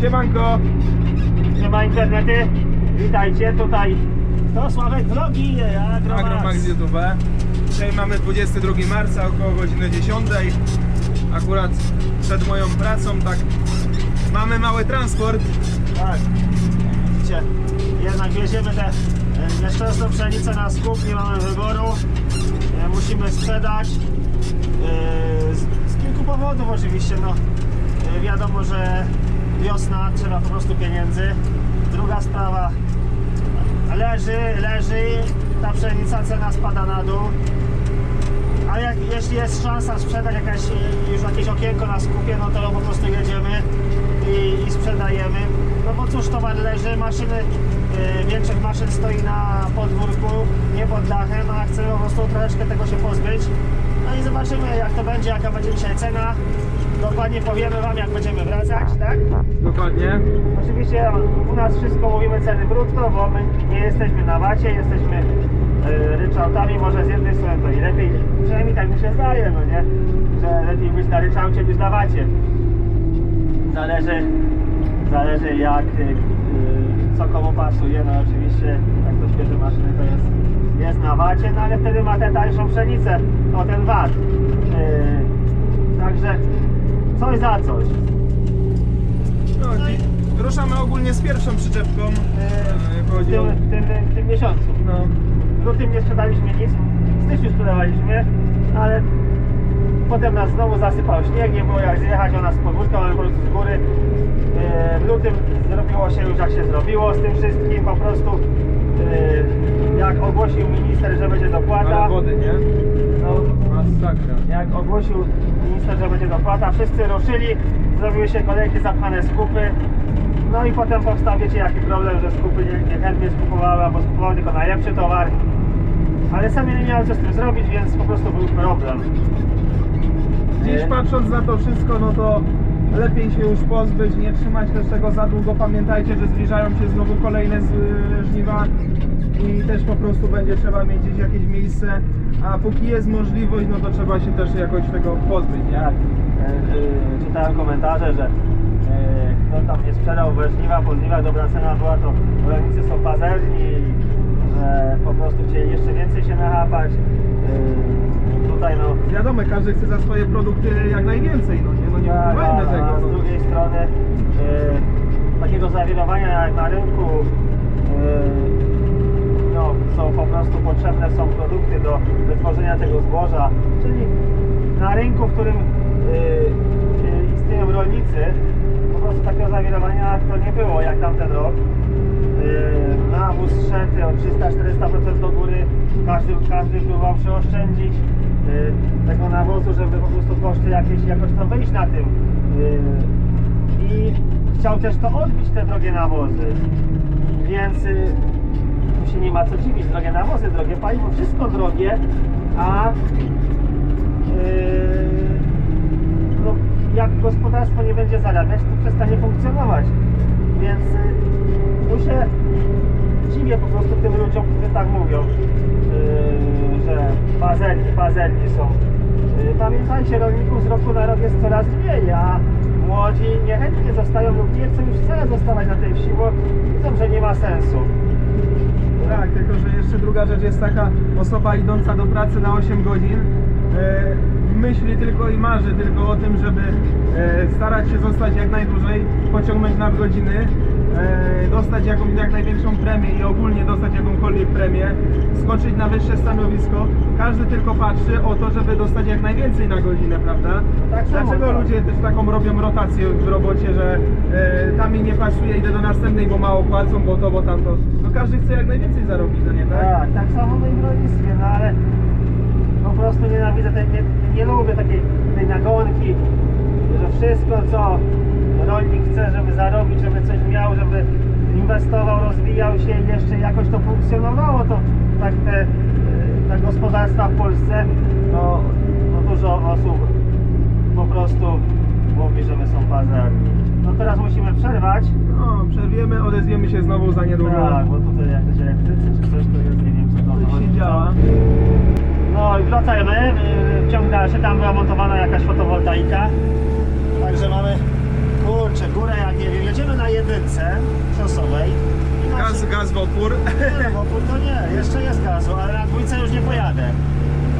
Siemanko. Nie ma internety. Witajcie, tutaj to Sławek Vlogi, Agromax. YouTube. Dzisiaj mamy 22 marca, około godziny 10. Akurat przed moją pracą, tak. Mamy mały transport. Tak, widzicie, jednak wieziemy tę e, nieszczęsną pszenicę na skup, nie mamy wyboru. E, Musimy sprzedać. e, Z, kilku powodów oczywiście, no. Wiadomo, że wiosna, trzeba po prostu pieniędzy. Druga sprawa, leży, leży, ta pszenica, cena spada na dół. A jak, jeśli jest szansa sprzedać jakaś, już jakieś okienko na skupie, no to po prostu jedziemy i, i sprzedajemy. No bo cóż, towar leży, maszyny, y, większość maszyn stoi na podwórku, nie pod dachem, a chcemy po prostu troszeczkę tego się pozbyć. No i zobaczymy jak to będzie, jaka będzie dzisiaj cena. Dokładnie powiemy Wam jak będziemy wracać, tak? Dokładnie. Oczywiście u nas wszystko mówimy ceny brutto, bo my nie jesteśmy na wacie, jesteśmy y, ryczałtami, może z jednej strony to i lepiej, przynajmniej tak mi się zdaje, no nie? Że lepiej być na ryczałcie niż na wacie. Zależy, zależy jak, y, co komu pasuje, no oczywiście jak to świeże maszyny to jest, jest na wacie, no ale wtedy ma tę tańszą pszenicę, o ten wat. Y, także coś za coś. No, i ruszamy ogólnie z pierwszą przyczepką. E, E, w Chodzi o... tym, w tym, w tym miesiącu. No, W lutym nie sprzedaliśmy nic, w styczniu sprzedawaliśmy, ale potem nas znowu zasypał śnieg, nie było jak zjechać, ona z podwórka, mamy po prostu z góry. E, W lutym zrobiło się już jak się zrobiło z tym wszystkim, po prostu e, jak ogłosił minister, że będzie dopłata, ale wody, nie? no, Masakra. jak ogłosił minister, że będzie dopłata, wszyscy ruszyli, zrobiły się kolejki, zapchane skupy. No i potem powstał, wiecie jaki problem, że skupy nie, nie chętnie skupowały, albo skupowały tylko najlepszy towar. Ale sami nie miały co z tym zrobić, więc po prostu był problem. Dziś patrząc na to wszystko, no to lepiej się już pozbyć, nie trzymać też tego za długo. Pamiętajcie, że zbliżają się znowu kolejne z, y, żniwa i też po prostu będzie trzeba mieć gdzieś jakieś miejsce, a póki jest możliwość, no to trzeba się też jakoś tego pozbyć, nie? E, czytałem komentarze, że e, kto tam nie sprzedał we żniwa, po żniwach dobra cena była, to rolnicy są pazerni, że po prostu chcieli jeszcze więcej się nachapać. E, tutaj no Wiadomo, każdy chce za swoje produkty jak najwięcej, no nie, no nie Tak, a, tego. a z No. drugiej strony e, takiego zawirowania jak na rynku e, no, są po prostu potrzebne są produkty do wytworzenia tego zboża, czyli na rynku, w którym e, e, istnieją rolnicy, po prostu takiego zawirowania to nie było jak tamten rok. E, nawóz szedł o 300-400% do góry, każdy, każdy próbował przeoszczędzić e, tego nawozu, żeby po prostu koszty jakieś jakoś to wyjść na tym. E, I chciał też to odbić te drogie nawozy. Więc y, tu się nie ma co dziwić, drogie nawozy, drogie paliwo, wszystko drogie, a yy, no, jak gospodarstwo nie będzie zarabiać, to przestanie funkcjonować. Więc y, tu się dziwię po prostu tym ludziom, którzy tak mówią, yy, że pazerni, pazerni są. Yy, Pamiętajcie, rolników z roku na rok jest coraz mniej, a młodzi niechętnie zostają lub nie chcą już wcale zostawać na tej wsi, bo widzą, że nie ma sensu. Tak, tylko że jeszcze druga rzecz jest taka, osoba idąca do pracy na 8 godzin e, myśli tylko i marzy tylko o tym, żeby e, starać się zostać jak najdłużej, pociągnąć nadgodziny, e, dostać jakąś jak największą premię i ogólnie dostać jakąkolwiek premię, skoczyć na wyższe stanowisko. Każdy tylko patrzy o to, żeby dostać jak najwięcej na godzinę, prawda? Tak samo, Dlaczego tak. ludzie też taką robią rotację w robocie, że e, tam mi nie pasuje, idę do następnej, bo mało płacą, bo to, bo tamto. Każdy chce jak najwięcej zarobić, no nie tak? Tak, tak samo no i w rolnictwie, no ale po prostu nienawidzę tej, nie, nie lubię takiej tej nagonki, że wszystko co rolnik chce, żeby zarobić, żeby coś miał, żeby inwestował, rozwijał się i jeszcze jakoś to funkcjonowało, to tak te, te gospodarstwa w Polsce, no dużo osób po prostu mówi, że my są pazerni. No teraz musimy przerwać. No, przerwiemy, odezwiemy się znowu za niedługo. Tak, bo tutaj jakieś elektrycy czy coś, to jest, nie wiem co to Coś się działa. No i wracajmy, yy, dalszy, tam była montowana jakaś fotowoltaika. Także mamy, kurczę, górę jak nie wiem, jedziemy jedynce szosowej. I na Gaz, gaz w opór. Nie, bo to nie, jeszcze jest gazu, ale na dwójce już nie pojadę.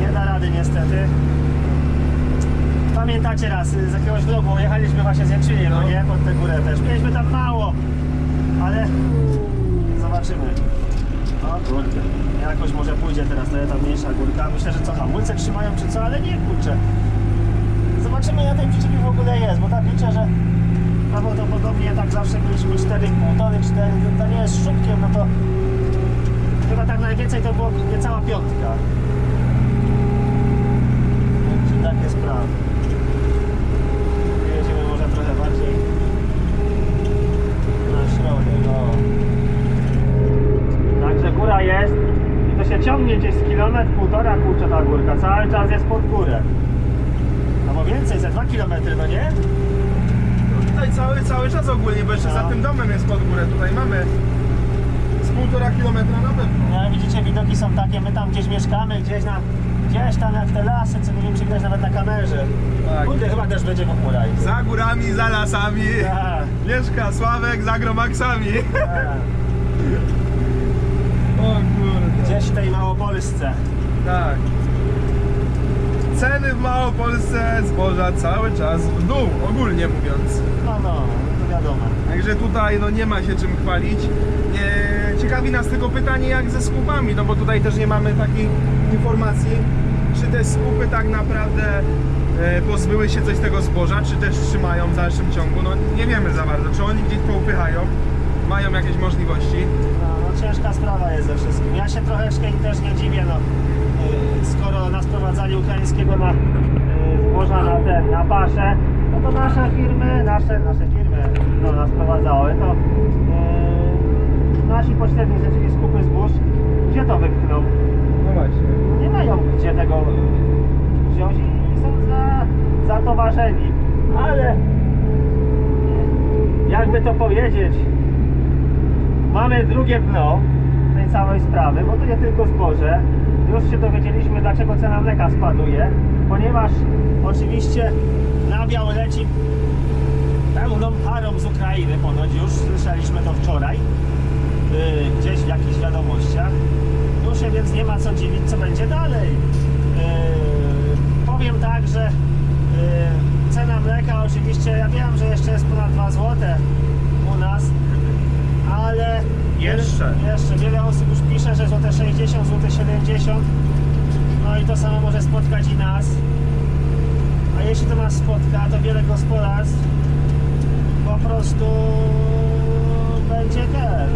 Nie da rady niestety. Pamiętacie raz, z jakiegoś vlogu jechaliśmy właśnie z Jęczynie, no No. nie? Pod tę górę też. Mieliśmy tam mało, ale zobaczymy. O kurde, jakoś może pójdzie teraz ta mniejsza górka. Myślę, że co, hamulce trzymają czy co, ale nie kurczę. Zobaczymy na tej przyczepie w ogóle jest, bo tak liczę, że prawdopodobnie tak zawsze byliśmy 4,5 tony, 4, to nie jest szybkiem, no to chyba tak najwięcej to było niecała piątka. Czy takie sprawy. Jedziemy może trochę bardziej na środek, o. Także góra jest i to się ciągnie gdzieś z kilometr, półtora kurczę ta górka, cały czas jest pod górę. Albo więcej, ze 2 km, no nie? Tutaj cały, cały czas ogólnie, bo jeszcze No. za tym domem jest pod górę. Tutaj mamy z półtora kilometra na pewno. No, widzicie, widoki są takie, my tam gdzieś mieszkamy, gdzieś na, gdzieś tam jak te lasy, co nie wiem, czy widać nawet na kamerze. Tak. Kurde, chyba też będzie w chmurach. Za górami, za lasami. Tak, Mieszka Sławek za gromaksami. tak. O kurde. Gdzieś w tej Małopolsce. Tak. Ceny w Małopolsce zboża cały czas w dół, ogólnie mówiąc. No, no, to wiadomo. Także tutaj no nie ma się czym chwalić. Nie, ciekawi nas tylko pytanie jak ze skupami, no bo tutaj też nie mamy takiej informacji, czy te skupy tak naprawdę e, pozbyły się coś z tego zboża, czy też trzymają w dalszym ciągu. No nie wiemy za bardzo, czy oni gdzieś poupychają, mają jakieś możliwości. No, no ciężka sprawa jest ze wszystkim. Ja się troszeczkę im też nie dziwię, no. Yy, Skoro nas prowadzali ukraińskiego na yy, zboża na ten, na paszę, no to nasze firmy, nasze, nasze firmy no, nas prowadzały, to yy, nasi pośrednicy, czyli skupy zbóż, gdzie to wypchną? No właśnie. Nie mają gdzie tego wziąć i są za, zatowarzeni. Ale jakby to powiedzieć, mamy drugie dno tej całej sprawy, bo to nie tylko zboże. Już się dowiedzieliśmy, dlaczego cena mleka spaduje, ponieważ oczywiście nabiał leci pełną parą z Ukrainy ponoć już, słyszeliśmy to wczoraj, yy, gdzieś w jakichś wiadomościach. Już się więc nie ma co dziwić, co będzie dalej. Yy, powiem tak, że yy, cena mleka oczywiście, ja wiem, że jeszcze jest ponad 2 zł u nas, ale Jeszcze. jeszcze wiele osób już pisze, że złote 60, złote 70. No i to samo może spotkać i nas. A jeśli to nas spotka, to wiele gospodarstw po prostu będzie ten,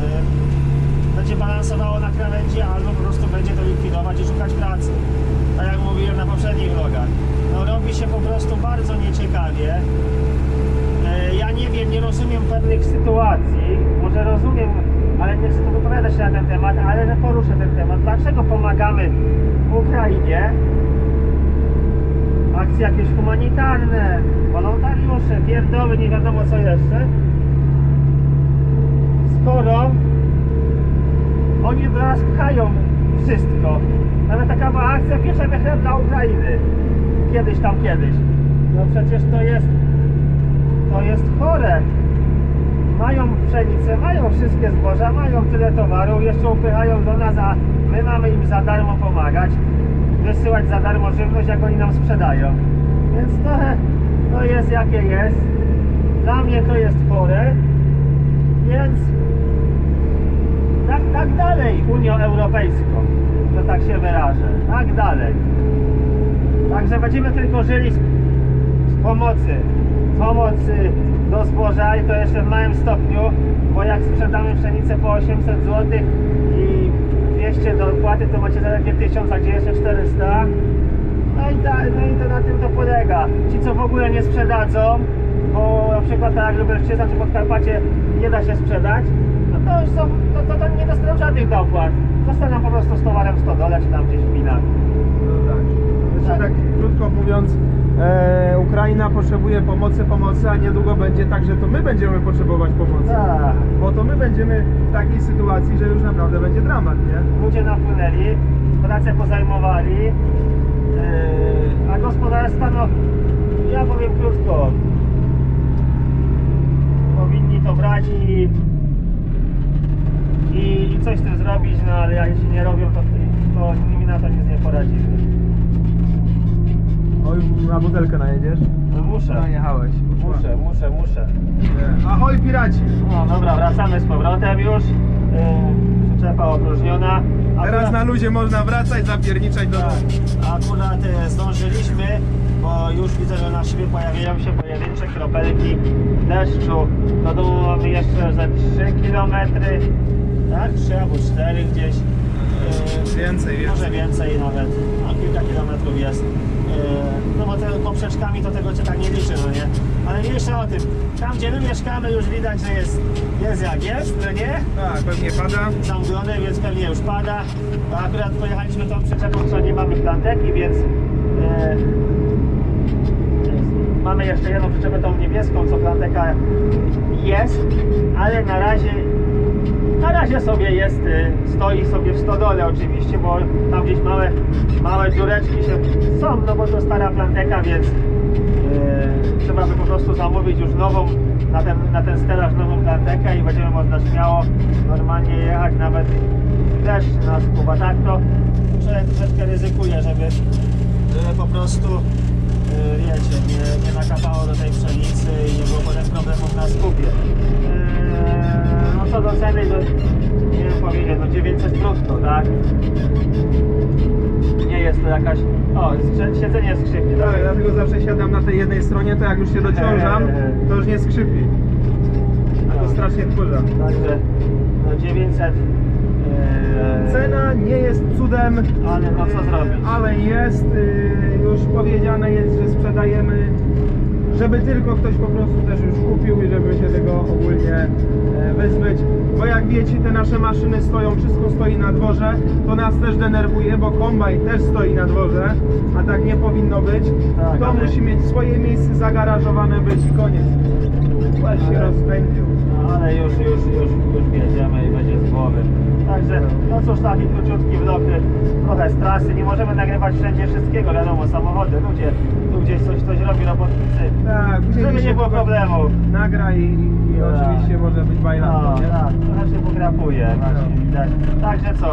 będzie balansowało na krawędzi albo po prostu będzie to likwidować i szukać pracy. Tak jak mówiłem na poprzednich vlogach. No robi się po prostu bardzo nieciekawie. Nie wiem, nie rozumiem pewnych sytuacji. Może rozumiem, ale nie chcę tu wypowiadać się na ten temat, ale poruszę ten temat. Dlaczego pomagamy Ukrainie? Akcje jakieś humanitarne, wolontariusze, pierdoły, nie wiadomo co jeszcze. Skoro oni do pchają wszystko. Nawet taka mała akcja pieczemy chleb dla Ukrainy. Kiedyś tam kiedyś. No przecież to jest to jest chore. Mają pszenicę, mają wszystkie zboża, mają tyle towaru, jeszcze upychają do nas, a my mamy im za darmo pomagać, wysyłać za darmo żywność, jak oni nam sprzedają. Więc trochę to jest jakie jest. Dla mnie to jest chore, więc tak, tak dalej Unią Europejską, to tak się wyrażę, tak dalej. Także będziemy tylko żyli z, z pomocy, pomocy do zboża i to jeszcze w małym stopniu, bo jak sprzedamy pszenicę po 800 zł i 200 do opłaty, to macie zaledwie 1000, a gdzie jeszcze 400. No i, ta, no i to na tym to polega. Ci co w ogóle nie sprzedadzą, bo na przykład tak jak Lubelszczyzna czy Podkarpacie nie da się sprzedać, no to już są, to, to, to nie dostaną żadnych dopłat. Zostaną po prostu z towarem w stodole czy tam gdzieś w minach. Także tak krótko mówiąc, e, Ukraina potrzebuje pomocy, pomocy, a niedługo będzie tak, że to my będziemy potrzebować pomocy. Tak. Bo to my będziemy w takiej sytuacji, że już naprawdę będzie dramat, nie? Ludzie napłynęli, pracę pozajmowali, e, a gospodarstwa, no ja powiem krótko, powinni to brać i, i, i coś z tym zrobić, no ale jak się nie robią, to, to nimi na to nic nie poradzimy. Oj, na butelkę najedziesz? No muszę, Najechałeś. muszę, muszę, muszę. Ahoj piraci! No dobra, wracamy z powrotem już. Yy, przyczepa opróżniona. Teraz na luzie można wracać, zapierniczać do domu. Akurat e, zdążyliśmy, bo już widzę, że na szybie pojawiają się pojedyncze kropelki deszczu. Do domu mamy jeszcze ze 3 km, tak? 3 albo 4 gdzieś. E, Więcej, więcej. Może więcej nawet, no, kilka kilometrów jest. No bo te poprzeczkami to tego cię tak nie liczy, no nie? Ale mniejsza o tym, tam gdzie my mieszkamy już widać, że jest, jest jak jest, no nie? Tak, pewnie pada. zamglone, więc pewnie już pada. A akurat pojechaliśmy tą przyczepą, co nie mamy planteki, więc e, mamy jeszcze jedną przyczepę, tą niebieską, co planteka jest, ale na razie na razie sobie jest, e, stoi sobie w stodole oczywiście, bo tam gdzieś małe, małe dziureczki się są, no bo to stara planteka, więc e, trzeba by po prostu zamówić już nową, na ten, na ten stelaż nową plantekę i będziemy można śmiało normalnie jechać, nawet deszcz nas kuba. Tak to troszeczkę ryzykuje, żeby, żeby po prostu e, wiecie, nie, nie nakapało do tej pszenicy i nie było potem problemów na skupie. No co do ceny, to nie wiem powiedzieć, no 900 brutto, tak? Nie jest to jakaś... O, skrze- siedzenie skrzypie, Tak, dlatego zawsze siadam na tej jednej stronie, to jak już się dociążam, to już nie skrzypi. A to strasznie wkurza. Także no 900... e, Cena nie jest cudem, Ale no co e, zrobić? ale jest, e, już powiedziane jest, że sprzedajemy, żeby tylko ktoś po prostu też już kupił i żeby się tego ogólnie e, wyzbyć. Bo jak wiecie, te nasze maszyny stoją, wszystko stoi na dworze, to nas też denerwuje, bo kombajn też stoi na dworze, a tak nie powinno być. Tak, to ale- musi mieć swoje miejsce zagarażowane być i koniec. Właśnie się Ale- rozpędził. No ale już, już, już, już i będzie z głowy. Także, no cóż, taki króciutki vlog, y, trochę z trasy. Nie możemy nagrywać wszędzie wszystkiego, wiadomo, samochody, ludzie, tu gdzieś coś ktoś robi, robotnicy. Tak, Żeby nie było problemu. Nagra i, i, i Tak. oczywiście może być No, bajlando, nie? tak, trochę się pograpuje, właśnie No. widać. Także co,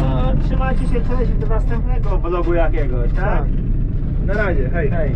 no, trzymajcie się, cześć do następnego vlogu jakiegoś, tak? Tak. Na razie, hej. Hej.